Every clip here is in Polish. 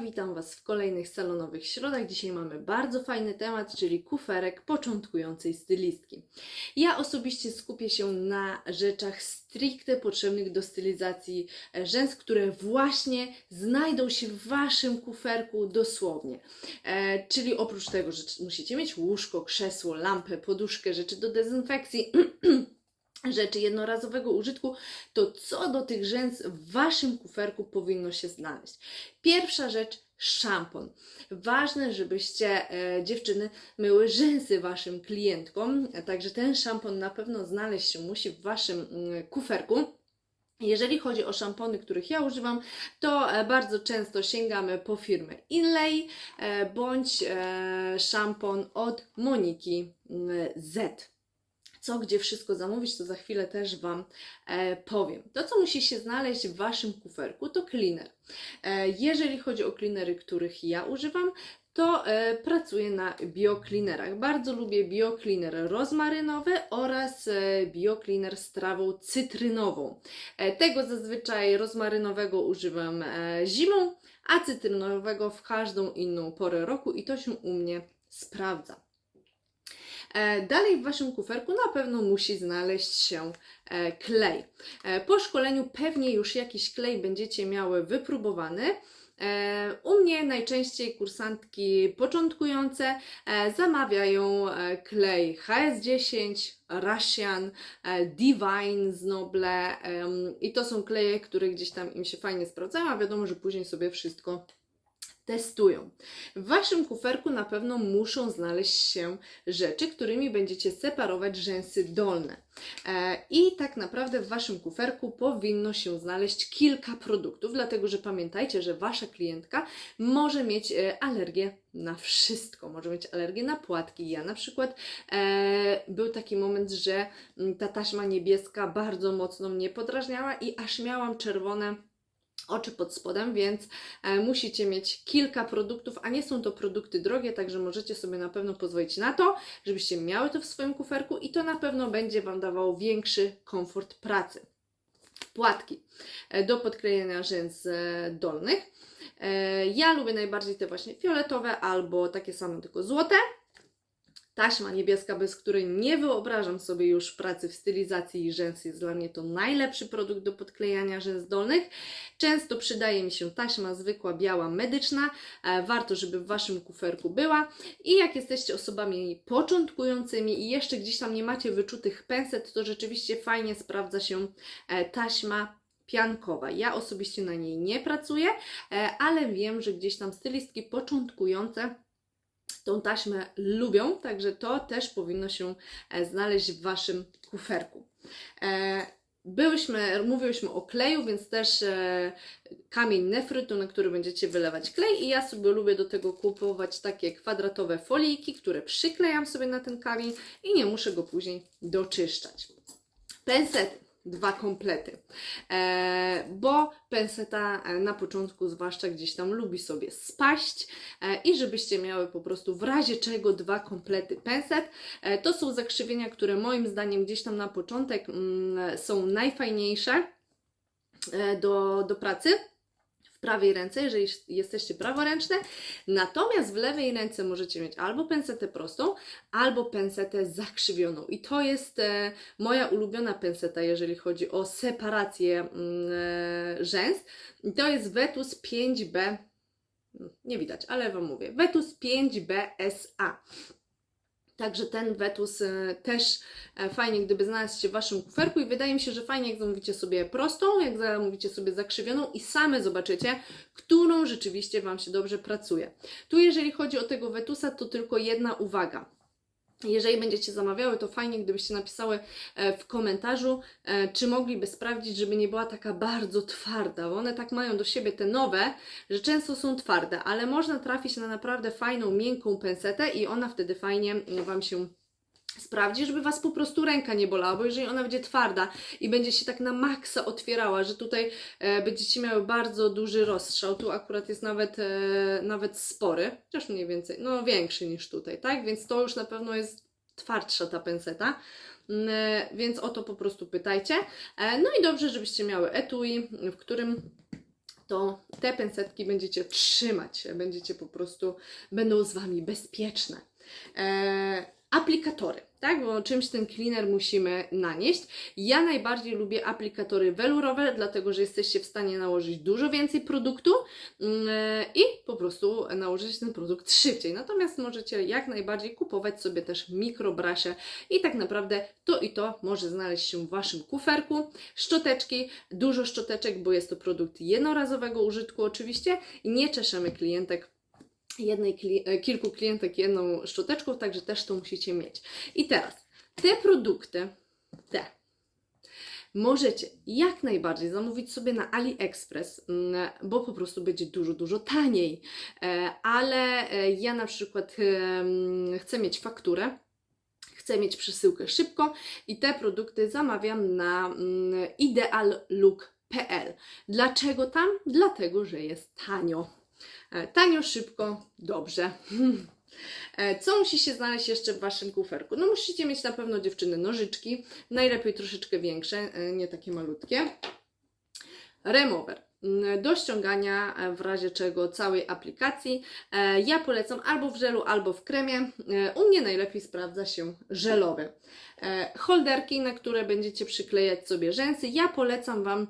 Witam Was w kolejnych salonowych środach. Dzisiaj mamy bardzo fajny temat, czyli kuferek początkującej stylistki. Ja osobiście skupię się na rzeczach stricte potrzebnych do stylizacji rzęs, które właśnie znajdą się w Waszym kuferku dosłownie. E, czyli oprócz tego, że musicie mieć łóżko, krzesło, lampę, poduszkę, rzeczy do dezynfekcji. rzeczy jednorazowego użytku, to co do tych rzęs w Waszym kuferku powinno się znaleźć? Pierwsza rzecz, szampon. Ważne, żebyście e, dziewczyny myły rzęsy Waszym klientkom, także ten szampon na pewno znaleźć się musi w Waszym mm, kuferku. Jeżeli chodzi o szampony, których ja używam, to e, bardzo często sięgamy po firmę Inlay e, bądź e, szampon od Moniki mm, Z co, gdzie wszystko zamówić, to za chwilę też Wam e, powiem. To, co musi się znaleźć w Waszym kuferku, to cleaner. E, jeżeli chodzi o cleanery, których ja używam, to e, pracuję na biocleanerach. Bardzo lubię biocleaner rozmarynowy oraz e, biocleaner z trawą cytrynową. E, tego zazwyczaj rozmarynowego używam e, zimą, a cytrynowego w każdą inną porę roku i to się u mnie sprawdza. E, Dalej w Waszym kuferku na pewno musi znaleźć się e, klej. E, Po szkoleniu pewnie już jakiś klej będziecie miały wypróbowany. U mnie najczęściej kursantki początkujące zamawiają klej HS10, Russian, Divine z Noble i to są kleje, które gdzieś tam im się fajnie sprawdzają, a wiadomo, że później sobie wszystko testują. W Waszym kuferku na pewno muszą znaleźć się rzeczy, którymi będziecie separować rzęsy dolne. E, I tak naprawdę w Waszym kuferku powinno się znaleźć kilka produktów, dlatego że pamiętajcie, że Wasza klientka może mieć e, alergię na wszystko. Może mieć alergię na płatki. Ja na przykład e, był taki moment, że mm, ta taśma niebieska bardzo mocno mnie podrażniała i aż miałam czerwone oczy pod spodem, więc e, musicie mieć kilka produktów, a nie są to produkty drogie, także możecie sobie na pewno pozwolić na to, żebyście miały to w swoim kuferku i to na pewno będzie Wam dawało większy komfort pracy. Płatki e, do podklejenia rzęs e, dolnych. Ja lubię najbardziej te właśnie fioletowe albo takie same, tylko złote. Taśma niebieska, bez której nie wyobrażam sobie już pracy w stylizacji rzęs, jest dla mnie to najlepszy produkt do podklejania rzęs dolnych. Często przydaje mi się taśma zwykła, biała, medyczna. E, Warto, żeby w Waszym kuferku była. I jak jesteście osobami początkującymi i jeszcze gdzieś tam nie macie wyczutych penset, to rzeczywiście fajnie sprawdza się e, taśma piankowa. Ja osobiście na niej nie pracuję, e, ale wiem, że gdzieś tam stylistki początkujące tą taśmę lubią, także to też powinno się e, znaleźć w Waszym kuferku. E, Byłyśmy, mówiłyśmy o kleju, więc też e, kamień nefrytu, na który będziecie wylewać klej i ja sobie lubię do tego kupować takie kwadratowe folijki, które przyklejam sobie na ten kamień i nie muszę go później doczyszczać. Pensety dwa komplety. E, bo penseta e, na początku zwłaszcza gdzieś tam lubi sobie spaść e, i żebyście miały po prostu w razie czego dwa komplety penset. E, to są zakrzywienia, które moim zdaniem gdzieś tam na początek mm, są najfajniejsze e, do, do pracy prawej ręce, jeżeli jesteście praworęczne, natomiast w lewej ręce możecie mieć albo pensetę prostą, albo pensetę zakrzywioną. I to jest e, moja ulubiona penseta, jeżeli chodzi o separację mm, e, rzęs. I to jest Vetus 5B, nie widać, ale Wam mówię, Vetus 5BSA. Także ten Vetus e, też e, fajnie, gdyby znalazł się w Waszym kuferku i wydaje mi się, że fajnie, jak zamówicie sobie prostą, jak zamówicie sobie zakrzywioną i same zobaczycie, którą rzeczywiście Wam się dobrze pracuje. Tu jeżeli chodzi o tego Vetusa, to tylko jedna uwaga. Jeżeli będziecie zamawiały, to fajnie, gdybyście napisały e, w komentarzu, e, czy mogliby sprawdzić, żeby nie była taka bardzo twarda, bo one tak mają do siebie te nowe, że często są twarde, ale można trafić na naprawdę fajną, miękką pensetę i ona wtedy fajnie Wam się sprawdzi, żeby Was po prostu ręka nie bolała, bo jeżeli ona będzie twarda i będzie się tak na maksa otwierała, że tutaj e, będziecie miały bardzo duży rozstrzał, tu akurat jest nawet, e, nawet spory, chociaż mniej więcej, no większy niż tutaj, tak? Więc to już na pewno jest twardsza ta penseta, Mm, e, więc o to po prostu pytajcie. E, no i dobrze, żebyście miały etui, w którym to te pensetki będziecie trzymać, będziecie po prostu, będą z Wami bezpieczne. E, aplikatory, tak? Bo czymś ten cleaner musimy nanieść. Ja najbardziej lubię aplikatory welurowe, dlatego że jesteście w stanie nałożyć dużo więcej produktu mm, i po prostu nałożyć ten produkt szybciej. Natomiast możecie jak najbardziej kupować sobie też mikrobrasze i tak naprawdę to i to może znaleźć się w Waszym kuferku. Szczoteczki, dużo szczoteczek, bo jest to produkt jednorazowego użytku oczywiście i nie czeszemy klientek jednej, e, kilku klientek jedną szczoteczką, także też to musicie mieć. I teraz te produkty, te, możecie jak najbardziej zamówić sobie na AliExpress, mm, bo po prostu będzie dużo, dużo taniej. E, Ale e, ja na przykład em, chcę mieć fakturę, chcę mieć przesyłkę szybko i te produkty zamawiam na mm, ideallook.pl. Dlaczego tam? Dlatego, że jest tanio. E, Tanio, szybko, dobrze. E, Co musi się znaleźć jeszcze w Waszym kuferku? No musicie mieć na pewno dziewczyny nożyczki, najlepiej troszeczkę większe, e, nie takie malutkie. Remover mm, do ściągania w razie czego całej aplikacji. Ja polecam albo w żelu, albo w kremie. U mnie najlepiej sprawdza się żelowy. Holderki, na które będziecie przyklejać sobie rzęsy. Ja polecam Wam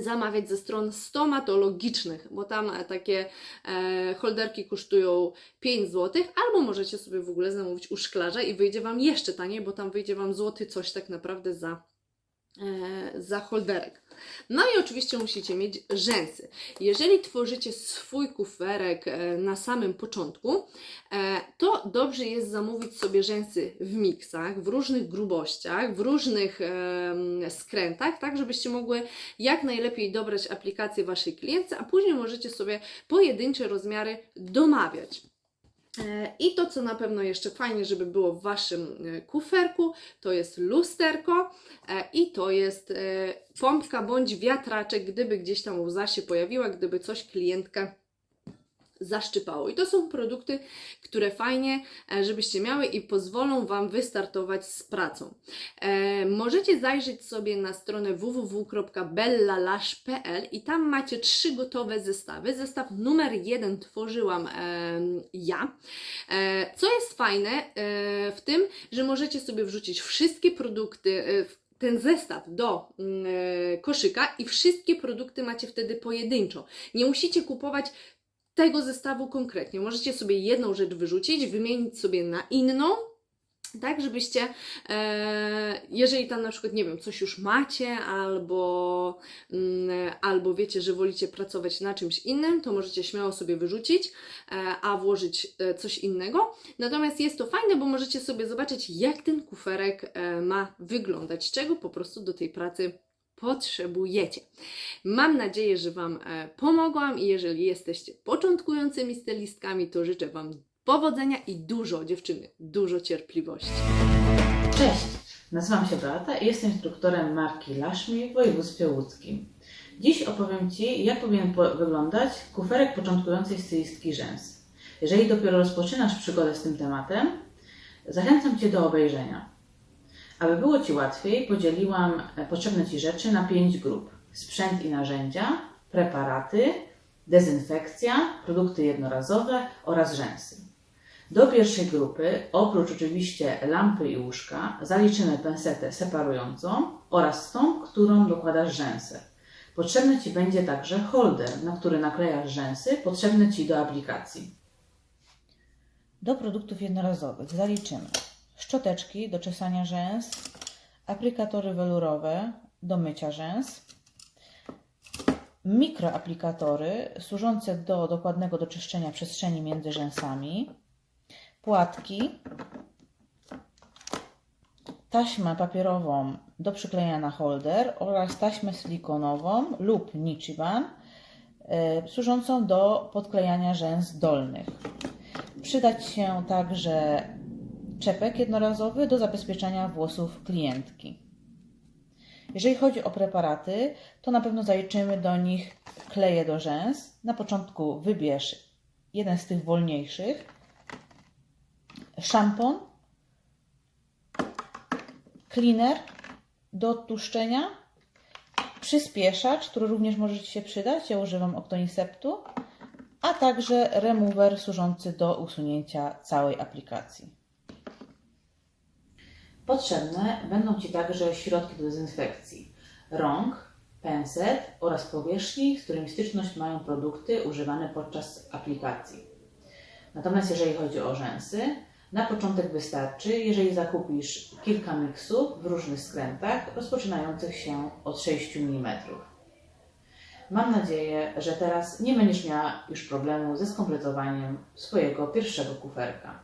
zamawiać ze stron stomatologicznych, bo tam e, takie e, holderki kosztują 5 zł, albo możecie sobie w ogóle zamówić u szklarza i wyjdzie Wam jeszcze taniej, bo tam wyjdzie Wam złoty coś tak naprawdę za, e, za holderek. No i oczywiście musicie mieć rzęsy. Jeżeli tworzycie swój kuferek e, na samym początku, e, to dobrze jest zamówić sobie rzęsy w miksach, w różnych grubościach, w różnych skrętach, tak żebyście mogły jak najlepiej dobrać aplikację Waszej klientce, a później możecie sobie pojedyncze rozmiary domawiać. E, I to, co na pewno jeszcze fajnie, żeby było w Waszym e, kuferku, to jest lusterko e, i to jest pompka bądź wiatraczek, gdyby gdzieś tam łza się pojawiła, gdyby coś klientka zaszczypało. I to są produkty, które fajnie, e, żebyście miały i pozwolą Wam wystartować z pracą. E, możecie zajrzeć sobie na stronę www.bellalash.pl i tam macie trzy gotowe zestawy. Zestaw numer jeden tworzyłam e, ja. E, co jest fajne e, w tym, że możecie sobie wrzucić wszystkie produkty e, ten zestaw do e, koszyka i wszystkie produkty macie wtedy pojedynczo. Nie musicie kupować tego zestawu konkretnie. Możecie sobie jedną rzecz wyrzucić, wymienić sobie na inną, tak, żebyście, e, jeżeli tam na przykład, nie wiem, coś już macie, albo, mm, albo wiecie, że wolicie pracować na czymś innym, to możecie śmiało sobie wyrzucić, e, a włożyć e, coś innego. Natomiast jest to fajne, bo możecie sobie zobaczyć, jak ten kuferek e, ma wyglądać, czego po prostu do tej pracy potrzebujecie. Mam nadzieję, że Wam e, pomogłam i jeżeli jesteście początkującymi stylistkami, to życzę Wam powodzenia i dużo, dziewczyny, dużo cierpliwości. Cześć, nazywam się Beata i jestem instruktorem marki Lashmi w województwie łódzkim. Dziś opowiem Ci, jak powinien po- wyglądać kuferek początkującej stylistki rzęs. Jeżeli dopiero rozpoczynasz przygodę z tym tematem, zachęcam Cię do obejrzenia. Aby było Ci łatwiej, podzieliłam e, potrzebne Ci rzeczy na pięć grup. Sprzęt i narzędzia, preparaty, dezynfekcja, produkty jednorazowe oraz rzęsy. Do pierwszej grupy, oprócz oczywiście lampy i łóżka, zaliczymy pensetę separującą oraz tą, którą dokładasz rzęsy. Potrzebny Ci będzie także holder, na który naklejasz rzęsy, potrzebne Ci do aplikacji. Do produktów jednorazowych zaliczymy szczoteczki do czesania rzęs, aplikatory welurowe do mycia rzęs, mikroaplikatory służące do dokładnego doczyszczenia przestrzeni między rzęsami, płatki, taśmę papierową do przyklejenia na holder oraz taśmę silikonową lub nichiban y, służącą do podklejania rzęs dolnych. Przydać się także czepek jednorazowy do zabezpieczenia włosów klientki. Jeżeli chodzi o preparaty, to na pewno zaliczymy do nich kleje do rzęs. Na początku wybierz jeden z tych wolniejszych, szampon, cleaner do odtłuszczenia, przyspieszacz, który również może Ci się przydać. Ja używam Octoniseptu, a także remover służący do usunięcia całej aplikacji. Potrzebne będą Ci także środki do dezynfekcji rąk, penset oraz powierzchni, z którymi styczność mają produkty używane podczas aplikacji. Natomiast jeżeli chodzi o rzęsy, na początek wystarczy, jeżeli zakupisz kilka miksów w różnych skrętach, rozpoczynających się od 6 mm. Mam nadzieję, że teraz nie będziesz miała już problemu ze skompletowaniem swojego pierwszego kuferka.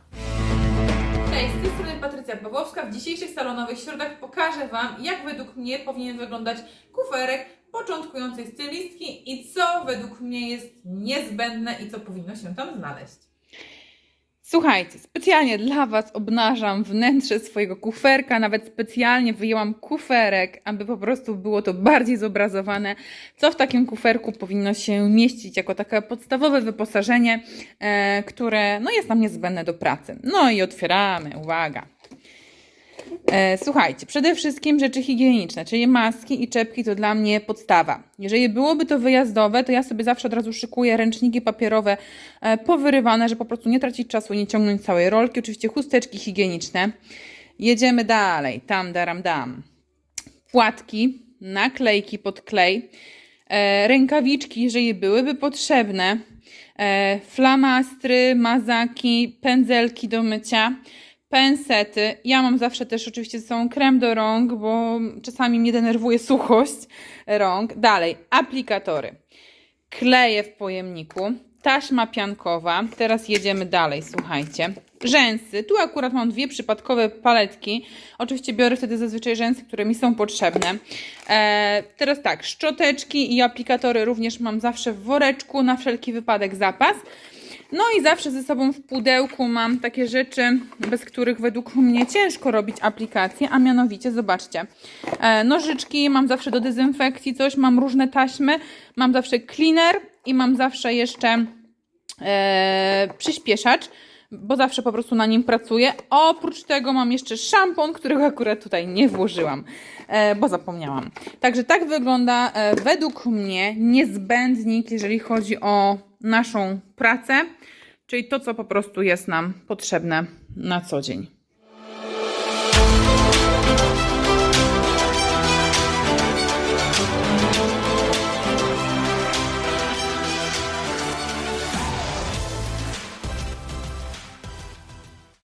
Cześć, z tej strony Patrycja Pawłowska. W dzisiejszych salonowych środach pokażę Wam, jak według mnie powinien wyglądać kuferek początkującej stylistki i co według mnie jest niezbędne i co powinno się tam znaleźć. Słuchajcie, specjalnie dla Was obnażam wnętrze swojego kuferka, nawet specjalnie wyjęłam kuferek, aby po prostu było to bardziej zobrazowane, co w takim kuferku powinno się mieścić jako takie podstawowe wyposażenie, e, które no, jest nam niezbędne do pracy. No i otwieramy, uwaga. E, słuchajcie, przede wszystkim rzeczy higieniczne, czyli maski i czepki to dla mnie podstawa. Jeżeli byłoby to wyjazdowe, to ja sobie zawsze od razu szykuję ręczniki papierowe e, powyrywane, żeby po prostu nie tracić czasu, nie ciągnąć całej rolki. Oczywiście chusteczki higieniczne. Jedziemy dalej. Tam, daram, dam. Płatki, naklejki pod klej, e, rękawiczki, jeżeli byłyby potrzebne, flamastry, mazaki, pędzelki do mycia, pensety. Ja mam zawsze też oczywiście ze sobą krem do rąk, bo czasami mnie denerwuje suchość rąk. Dalej, aplikatory. Kleje w pojemniku, taśma piankowa. Teraz jedziemy dalej, słuchajcie. Rzęsy. Tu akurat mam dwie przypadkowe paletki. Oczywiście biorę wtedy zazwyczaj rzęsy, które mi są potrzebne. E, teraz tak, szczoteczki i aplikatory również mam zawsze w woreczku, na wszelki wypadek zapas. No i zawsze ze sobą w pudełku mam takie rzeczy, bez których według mnie ciężko robić aplikacje, a mianowicie, zobaczcie, e, nożyczki, mam zawsze do dezynfekcji coś, mam różne taśmy, mam zawsze cleaner i mam zawsze jeszcze e, przyspieszacz, bo zawsze po prostu na nim pracuję. Oprócz tego mam jeszcze szampon, którego akurat tutaj nie włożyłam, e, bo zapomniałam. Także tak wygląda e, według mnie niezbędnik, jeżeli chodzi o naszą pracę, czyli to, co po prostu jest nam potrzebne na co dzień.